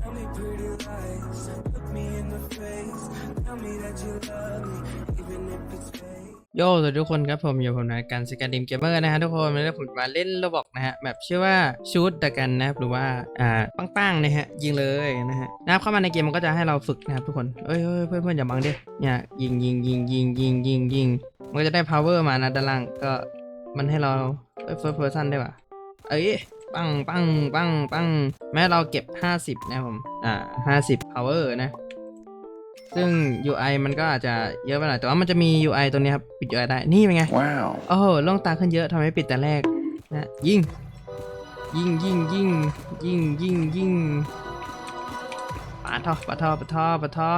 Tell me pretty lies, look me in the face. Tell me that you love me, even if it's fake. โย่สวัสดีทุกคนครับผมอยู่ผมนายการสกาดิมเกมเมอร์นะฮะทุกคนวันนี้ผมมาเล่นโรบอกนะฮะแบบชื่อว่าชูดตะกันนะครับหรือว่าอ่าปังๆนะฮะยิงเลยนะฮะนะครับเข้ามาในเกมมันก็จะให้เราฝึกนะครับทุกคนเอ้ยเอ้ยเพื่อนเพื่อนอย่าบังดิเนี่ยยิงยิงยิงยิงยิงยิงยิงมันก็จะได้ power มานะด้านล่างก็มันให้เราเอ้ย first person ได้ป่ะเอ้ย ปังปังปังปังแม้เราเก็บ 50 นะครับผม อ่า 50 power นะ ซึ่ง UI มันก็อาจจะเยอะไปหน่อยแต่ว่ามันจะมี UI ตัวนี้ครับ ปิด UI ได้ นี่เป็นไง Wow. โอ้โหล่องตาขึ้นเยอะทำไมไม่ปิดแต่แรกนะยิงยิงยิงยิงยิงยิงยิงปาทอปาทอปาทอปาทอ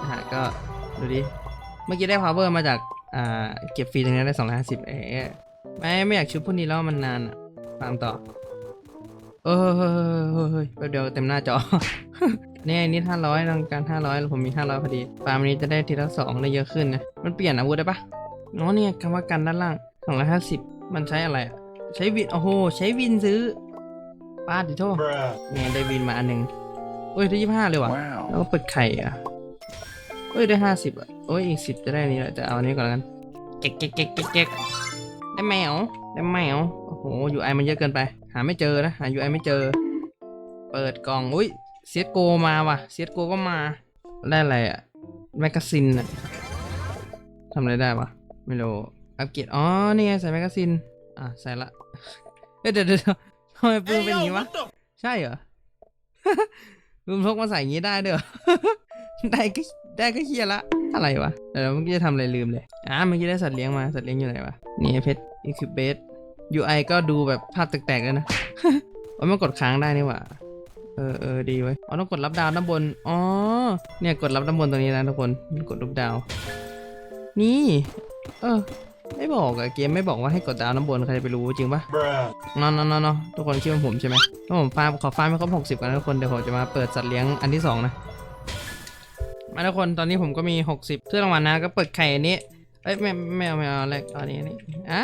นะฮะก็ดูดิ เมื่อกี้ได้ power มาจาก อ่า เก็บฟรีตรงนี้ได้สองร้อยห้าสิบเอ๊ะ ไม่ไม่อยากชุบพวกนี้แล้วมันนานอะตามต่อเออเฮ้ยเฮ้ยเฮ้ยแป๊บเดียวเต็มหน้าจอ เนี่ยนี่ห้าร้อยต้องการห้าร้อยแล้วผมมีห้าร้อยพอดีฟาร์มนี้จะได้ทีละสองได้เยอะขึ้นนะ มันเปลี่ยนอาวุธได้ปะอ๋อเนี่ยคำว่ากันด้านล่างสองร้อยห้าสิบมันใช้อะไรอะใช้วิน โอ้โห ใช้วินซื้อป้าดิโทเนี่ยได้วินมาอันหนึ่งเอ้ยได้ยี่ห้าเลยว่ะ Wow. แล้วก็เปิดไข่อะเอ้ยได้ห้าสิบอะ โอ้ยอีกสิบจะได้อันนี้แหละจะเอาอันนี้ก่อนแล้วกันเก๊กเก๊กเก๊กเก๊กเก๊ก ได้แมวได้แมวโอ้โห UI มันเยอะเกินไป หาไม่เจอนะหา UI ไอไม่เจอ เปิดกล่องอุ้ยเซียโกมาว่ะเซียโกก็มาได้อะไรอะแมกกาซินอะทำอะไรได้วะไม่รู้อัปเกรดอ๋อนี่ไงใส่แมกกาซินอะใส่ละเอ้ยเดี๋ยวเดี๋ยวเดี๋ยวทำไมปืนเป็นอย่างนี้วะใช่เหรอลุงพกมาใส่อย่างนี้ได้เด้อได้ก็ได้ก็เฮียละอะไรวะเดี๋ยวเมื่อกี้จะทำอะไรลืมเลยอ่าเมื่อกี้ได้สัตว์เลี้ยงมาสัตว์เลี้ยงอยู่ไหนวะนี่เพชร อีคิวเบส UI ก็ดูแบบภาพแตกๆแล้วนะโอ้ยมันกดค้างได้นี่หว่า เออเออดีไว้ยอ๋อต้องกดรับดาวด้านบน อ๋อ เนี่ยกดรับด้านบนตรงนี้นะทุกคน กดรูปดาว นี่ เออ ไม่บอกอะเกมไม่บอกว่าให้กดดาวด้านบนใครจะไปรู้จริงปะนอนนอนนอนนอนทุกคนคิดว่าผมใช่ไหมถ้าผมฟาร์มขอฟาร์มให้ครบหกสิบกันนะทุกคน เดี๋ยวผมจะมาเปิดสัตว์เลี้ยงอันที่สองนะ มาทุกคน ตอนนี้ผมก็มีหกสิบเสื้อรางวัลนะ ก็เปิดไข่อันนี้เอ้ยไม่ไม่เอาไม่เอาแรกเอาอันนี้อันนี้อ่า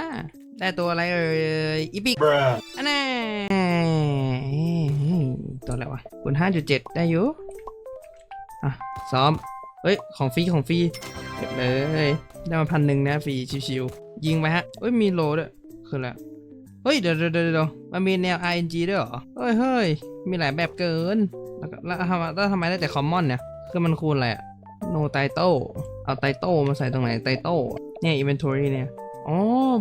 ได้ตัวอะไรเอ่ยอีพิกอันนี้ตัวอะไรวะคุณห้าจุดเจ็ดได้อยู่อะซ้อมเฮ้ยของฟรีของฟรีเก็บเลยได้มาพันหนึ่งนะฟรีชิวๆยิงไปฮะเฮ้ยมีโลด้วยคืออะไรเฮ้ยเดี๋ยวเดี๋ยวเดี๋ยวเดี๋ยวมันมีแนว RNG ด้วยเหรอเฮ้ยเฮ้ยมีหลายแบบเกินแล้วก็แล้วทำไมแล้วทำไมได้แต่คอมมอนเนี่ยคือมันคูณอะไรอะ no title เอาไตโต้มาใส่ตรงไหนไตโต้เนี่ย inventory เนี่ย อ๋อ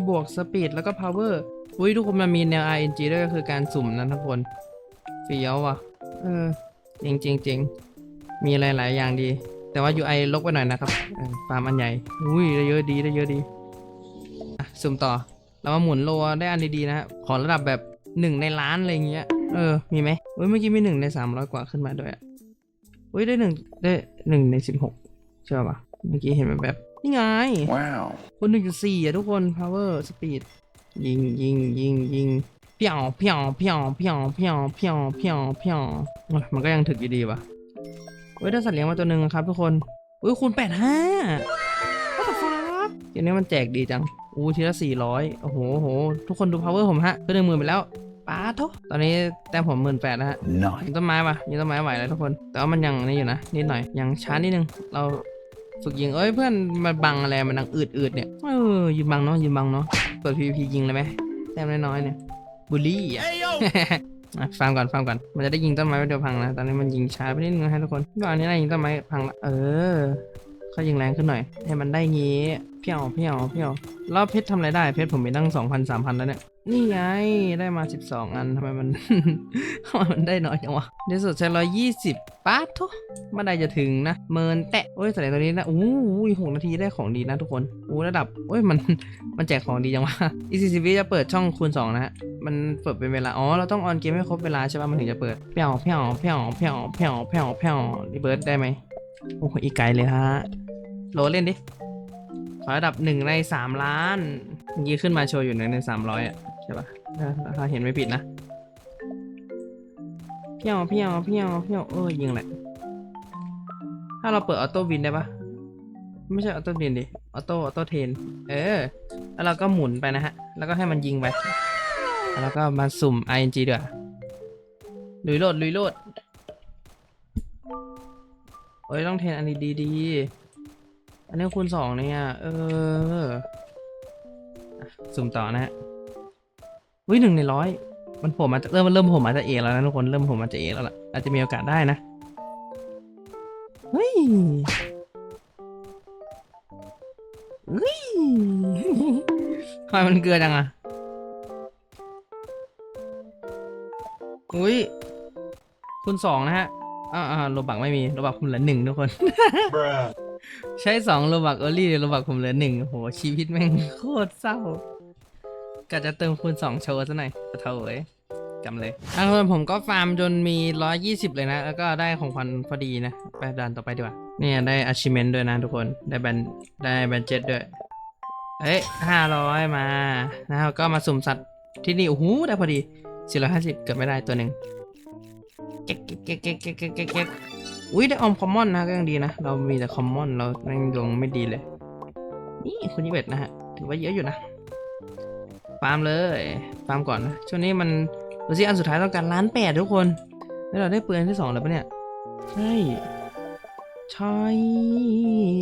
บวก speed แล้วก็ power อุ้ยทุกคนมันมีแนว RNG ด้วยก็คือการสุ่มนะทุกคนเฟี้ยวว่ะ เออจริงจริงจริงมีหลาย ๆ อย่างดี แต่ว่า UI ลกไปหน่อยนะครับฟาร์มอันใหญ่ อุ้ยได้เยอะดีได้เยอะดีอะสุ่มต่อ เรามาหมุนโลได้อันดี ๆ นะฮะขอระดับแบบหนึ่งในล้านอะไรเงี้ย เออ มีไหมเฮ้ย เมื่อกี้มีหนึ่งในสามร้อยกว่าขึ้นมาด้วยอะเฮ้ย ได้หนึ่งได้หนึ่งในสิบหกใช่ป่ะ เมื่อกี้เห็นแบบแบบนี่ไง Wow. คนหนึ่งจุดสี่อะทุกคน power speed ยิงยิงยิงยิงเพียวเพียวเพียวเพียวเพียวเพียวเพียวเพียวโอ้ยมันก็ยังถึกอยู่ดีว่ะเฮ้ยได้สัตว์เลี้ยงมาตัวหนึ่งครับทุกคนเฮ้ยคูณแปดห้า What the fuck เกมนี้มันแจกดีจังอู้ทีละสี่ร้อยโอ้โหโอ้โห ทุกคนดู power ผมฮะก็หนึ่งหมื่นไปแล้วป้าโทตอนนี้แต้มผมหมื่นแปดแล้วฮะ Nice. ยิงต้นไม้ปะยิงต้นไม้ไหวแล้วทุกคน แต่ว่ามันยังนี่อยู่นะนิดหน่อยยังช้านิดนึงเรา ฝึกยิงเอ้ยเพื่อนมาบังอะไรมันดังอืดอืดๆเนี่ยเออยืนบังเนาะยืนบังเนาะเปิด PVP ยิงเลยไหมแต้มน้อยๆเนี่ยบูลลี่อะอะฟังก่อนฟังก่อนมันจะได้ยิงต้นไม้ไปเดียวพังนะตอนนี้มันยิงช้าไปนิดนึงนะฮะทุกคนก็อันนี้ได้ยิงต้นไม้พังละเออ เขายิงแรงขึ้นหน่อย ให้มันได้งี้เพี้ยวเพี้ยวเพี้ยวแล้วเพชรทำอะไรได้เพชรผมมีตั้งสองพันสามพันแล้วเนี่ย นี่ไงได้มาสิบสองอันทำไมมันทำไมมันได้น้อยจังวะในสุดใช้ร้อยยี่สิบป๊าทโทเมื่อใดจะถึงนะเมินแตะโอ้ยแต่ตัวนี้นะอู้ยหกนาทีได้ของดีนะทุกคนอู้ระดับโอ้ยมันมันแจกของดีจังวะอีซีซีวีจะเปิดช่องคูณสองนะฮะมันเปิดเป็นเวลาอ๋อเราต้องออนเกมให้ครบเวลาใช่ป่ะมันถึงจะเปิดเพี้ยวเพี้ยวเพี้ยวเพี้ยวเพี้ยวเพี้ยวเพี้ยวรีเบิร์ดได้ไหมโอ้โหอีกไกลเลยฮะ โหลเล่นดิ ขอระดับหนึ่งในสามล้านเมื่อกี้ขึ้นมาโชว์อยู่หนึ่งในสามร้อยอะ ใช่ป่ะถ้าเห็นไม่ผิดนะ เพี้ยวเพี้ยวเพี้ยวเพี้ยวเออยิงแหละ ถ้าเราเปิดออโต้วินได้ปะไม่ใช่ออโต้วินดิ ออโต้ออโต้เทน เออ แล้วเราก็หมุนไปนะฮะ แล้วก็ให้มันยิงไป แล้วก็มาสุ่ม ing ด้วยลุยโลดลุยโลดโอ้ยต้องเทนอันนี้ดีๆ อันนี้คูณสองเนี่ย เออสุ่มต่อนะฮะวิหนึ่งในร้อยมันผมมาจากเริ่มเริ่มผมมาจากเอแล้วนะทุกคนเริ่มผมมาจากเอแล้วล่ะอาจจะมีโอกาสได้นะเฮ้ยเฮ้ยทำไมมันเกลือจังอะอุ้ยคูณสองนะฮะอ่าอ่าโลบักไม่มีโลบักผมเหลือหนึ่งทุกคน ใช้สองโลบักเออรี่โลบักผมเหลือหนึ่งโหชีวิตแม่งโคตรเศร้ากะจะเติมคูณสองโชว์ซะหน่อยเท่าเอ้ยจำเลยทางคนผมก็ฟาร์มจนมีร้อยยี่สิบเลยนะ แล้วก็ได้ของขวัญพอดีนะ ไปดันต่อไปดีกว่า เนี่ยได้ achievement ด้วยนะทุกคน ได้แบนได้แบนเจ็ดด้วยเอ้ยห้าร้อยมา นะครับก็มาสุ่มสัตว์ที่นี่ โอ้โห ได้พอดีสี่ร้อยห้าสิบเกือบไม่ได้ตัวหนึ่งเก๊กเก๊กเก๊กเก๊กเก๊กเก๊ก อุ้ยได้ออมคอมมอนนะก็ยังดีนะ เรามีแต่คอมมอนเราแม่งดวงไม่ดีเลย นี่คุณยี่เบ็ดนะฮะ ถือว่าเยอะอยู่นะฟาร์มเลยฟาร์มก่อนนะช่วงนี้มันดูสิอันสุดท้ายต้องการล้านแปดทุกคน แล้วเราได้ปืนอันที่สองแล้วปะเนี่ยใช่ใช่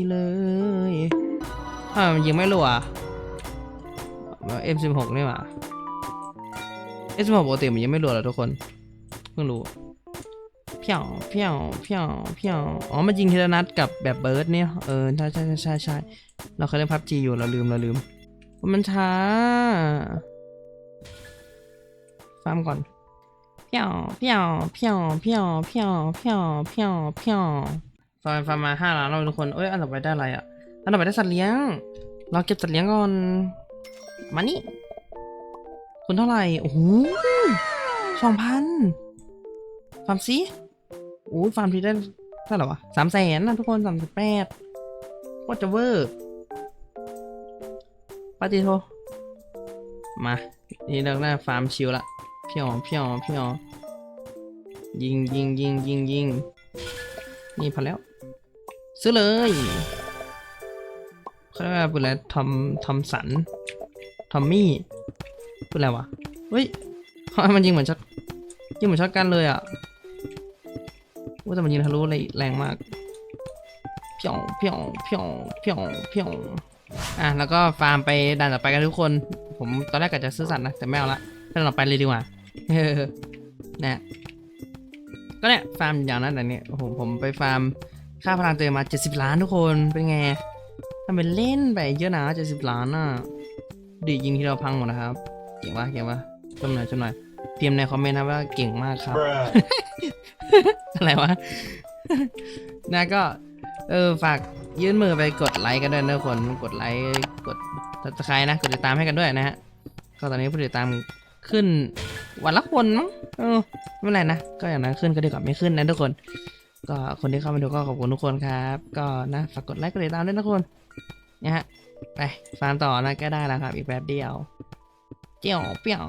เลยอ่ามันยิงไม่รัวอะเอ็มสิบหกนี่หว่าเอ็มสิบหกปกติมันยังไม่รวหรอทุกคนเพิ่งรู้ เพี้ยวเพี้ยวเพี้ยวเพี้ยวอ๋อมันยิงทีละนัดกับแบบเบิร์ดเนี่ยเออใช่ใช่ใช่ใช่ใช่เราเคยเล่นพับจีอยู่เราลืมเราลืมมันช้าฟาร์มก่อนเพี้ยวเพี้ยวเพี้ยวเพี้ยวเพี้ยวเพี้ยวเพี้ยวเพี้ยวฟาร์มฟาร์มมาห้าล้านแล้วทุกคนเอ้ยอันต่อไปได้อะไรอะอันต่อไปได้สัตว์เลี้ยง เราเก็บสัตว์เลี้ยงก่อนมานี่คุณเท่าไหร่โอ้โหสองพันฟาร์มซิ อ้ฟาร์มทีได้เท่าไหร่วะสามแสนนะทุกคนสามสิบแปดโคตรจะเวอร์ปาติโท มา นี่เราได้ฟาร์มชิลละเพียวเพียวเพียวยิงยิงยิงยิงยิงนี่พอแล้ว ซื้อเลยเขาเรียกว่าเป็นอะไรทอมทอมสันทอมมี่เป็นอะไรวะเฮ้ยมมันยิงเหมือนช็อตยิงเหมือนช็อตกันเลยอะ ว่าแต่มันยิงทะลุอะไรแรงมากเพียงเพียงเพียงเพียงเพียงอะแล้วก็ฟาร์มไปด่านต่อไปกันทุกคน ผมตอนแรกกะจะซื้อสัตว์นะแต่ไม่เอาละด่านต่อไปเลยดีกว่าเออเนี่ยก็เนี่ยฟาร์มอย่างนั้นแต่เนี่ยโอ้โหผมไปฟาร์มค่าพลังเติมมา 70 ล้านทุกคนเป็นไงทำเป็นเล่นไปเยอะนะเจ็ดสิบล้านอะดียิงที่เราพังหมดนะครับ เก่งปะเก่งปะชมหน่อยชมหน่อยพิมพ์ในคอมเมนต์นะว่าเก่งมากครับ Bruh. อะไรวะ นะก็ เออฝากยื่นมือไปกดไลค์กันด้วยนะทุกคนกดไลค์กดติดตามนะกดติดตามให้กันด้วยนะฮะก็ตอนนี้ผู้ติดตามขึ้นวันละคนมั้งเออไม่เป็นไรนะก็อย่างนั้นขึ้นก็ดีกว่าไม่ขึ้นนะทุกคน ก็คนที่เข้ามาดูก็ขอบคุณทุกคนครับ ก็นะฝากกดไลค์กดติดตามด้วยนะทุกคนนะฮะไปฟาร์มต่อนะก็ได้แล้วครับ อีกแป๊บเดียวเปี่ยวเปียว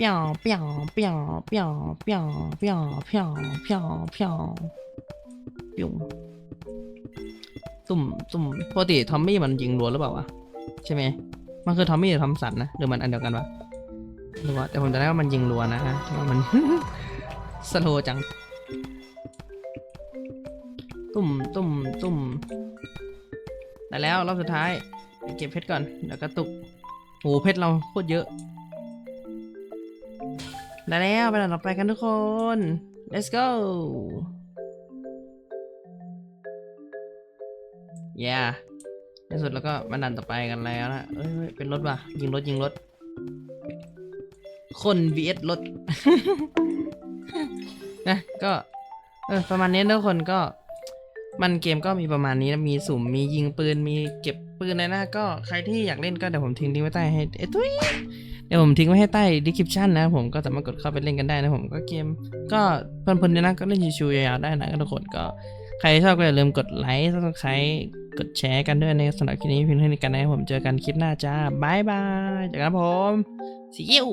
เปียวเปียวเปียวเปียวเปียวเปียวเปียวเปียวเปียวปิวตุ่มตุ่มปกติทอมมี่มันยิงรัวหรือเปล่าวะใช่ไหมมันคือทอมมี่หรือทอมสันนะหรือมันอันเดียวกันวะหรือว่าแต่ผมจะได้ว่ามันยิงรัวนะฮะว่ามันสโลจัง ตุ่มตุ่มตุ่มได้แล้วรอบสุดท้ายเก็บเพชรก่อนเดี๋ยวกระตุกโหเพชรเราโคตรเยอะ ได้แล้วไปด่านต่อไปกันทุกคน let's go yeah ในสุดแล้วก็มาด่านต่อไปกันแล้วนะเอ้ยเป็นรถว่ะ ยิงรถยิงรถ คน vs รถนะก็เออประมาณนี้ทุกคนก็มันเกมก็มีประมาณนี้นะมีสุ่มมียิงปืนมีเก็บปืนเลยนะก็ใครที่อยากเล่นก็เดี๋ยวผมทิ้งลิงก์ไว้ใต้ให้เอ้ย เดี๋ยวผมทิ้งไว้ให้ใต้ description นะผมก็สามารถกดเข้าไปเล่นกันได้นะผมก็เกม ก็เพลินๆดีนะก็เล่นชิวๆยาวๆได้นะทุกคนก็ใครชอบก็อย่าลืมกดไลค์ซับสไครต์กดแชร์กันด้วยในสำหรับคลิปนี้เพียงเท่านี้กันนะผมเจอกันคลิปหน้าจ้าบายบายจากนั้นผม see you